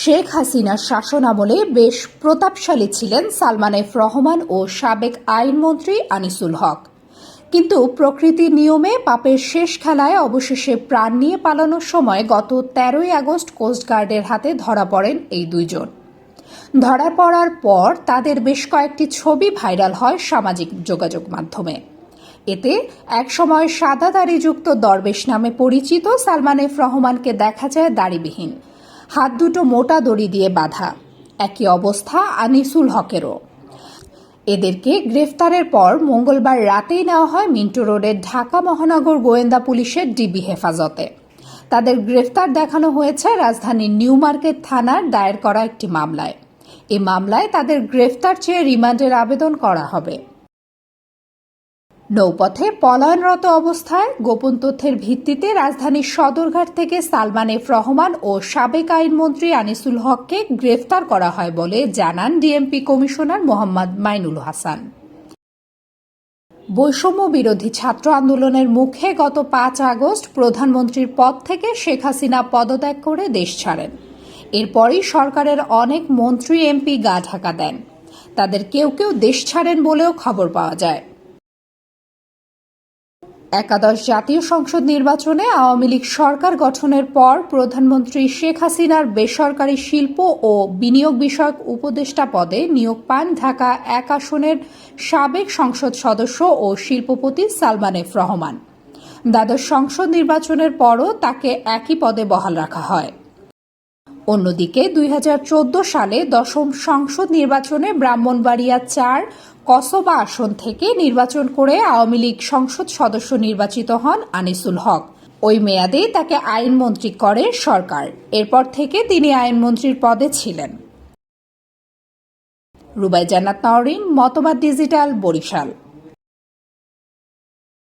শেখ হাসিনার শাসনামলে বেশ প্রতাপশালী ছিলেন সালমান এফ রহমান ও সাবেক আইনমন্ত্রী আনিসুল হক। কিন্তু প্রকৃতির নিয়মে পাপের শেষ খেলায় অবশেষে প্রাণ নিয়ে পালানোর সময় গত তেরোই আগস্ট কোস্টগার্ডের হাতে ধরা পড়েন এই দুইজন। ধরা পড়ার পর তাদের বেশ কয়েকটি ছবি ভাইরাল হয় সামাজিক যোগাযোগ মাধ্যমে। এতে একসময় সাদা দাড়িযুক্ত দরবেশ নামে পরিচিত সালমান এফ রহমানকে দেখা যায় দাড়িবিহীন। হাত দুটো মোটা দড়ি দিয়ে বাঁধা। একই অবস্থা আনিসুল হকেরও। এদেরকে গ্রেফতারের পর মঙ্গলবার রাতেই নেওয়া হয় মিন্টু রোডের ঢাকা মহানগর গোয়েন্দা পুলিশের ডিবি হেফাজতে। তাদের গ্রেফতার দেখানো হয়েছে রাজধানীর নিউ মার্কেট থানার দায়ের করা একটি মামলায়। এ মামলায় তাদের গ্রেফতার চেয়ে রিমান্ডের আবেদন করা হবে। নৌপথে পলায়নরত অবস্থায় গোপন তথ্যের ভিত্তিতে রাজধানীর সদরঘাট থেকে সালমান এফ রহমান ও সাবেক আইনমন্ত্রী আনিসুল হককে গ্রেফতার করা হয় বলে জানান ডিএমপি কমিশনার মোহাম্মদ মাইনুল হাসান। বৈষম্য বিরোধী ছাত্র আন্দোলনের মুখে গত পাঁচ আগস্ট প্রধানমন্ত্রীর পদ থেকে শেখ হাসিনা পদত্যাগ করে দেশ ছাড়েন। এরপরই সরকারের অনেক মন্ত্রী এমপি গা ঢাকা দেন। তাদের কেউ কেউ দেশ ছাড়েন বলেও খবর পাওয়া যায়। একাদশ জাতীয় সংসদ নির্বাচনে আওয়ামী লীগ সরকার গঠনের পর প্রধানমন্ত্রী শেখ হাসিনার বেসরকারি শিল্প ও বিনিয়োগ বিষয়ক উপদেষ্টা পদে নিয়োগ পান ঢাকা এক আসনের সাবেক সংসদ সদস্য ও শিল্পপতি সালমান এফ রহমান। দ্বাদশ সংসদ নির্বাচনের পরও তাকে একই পদে বহাল রাখা হয়। অন্যদিকে দুই হাজার চোদ্দ সালে দশম সংসদ নির্বাচনে ব্রাহ্মণবাড়িয়া চার কসবা আসন থেকে নির্বাচন করে আওয়ামী লীগ সংসদ সদস্য নির্বাচিত হন আনিসুল হক। ওই মেয়াদে তাকে আইনমন্ত্রী করে সরকার। এরপর থেকে তিনি আইনমন্ত্রীর পদে ছিলেন। রুবাই জান্নাত নওরিন, মতবাদ ডিজিটাল, বরিশাল।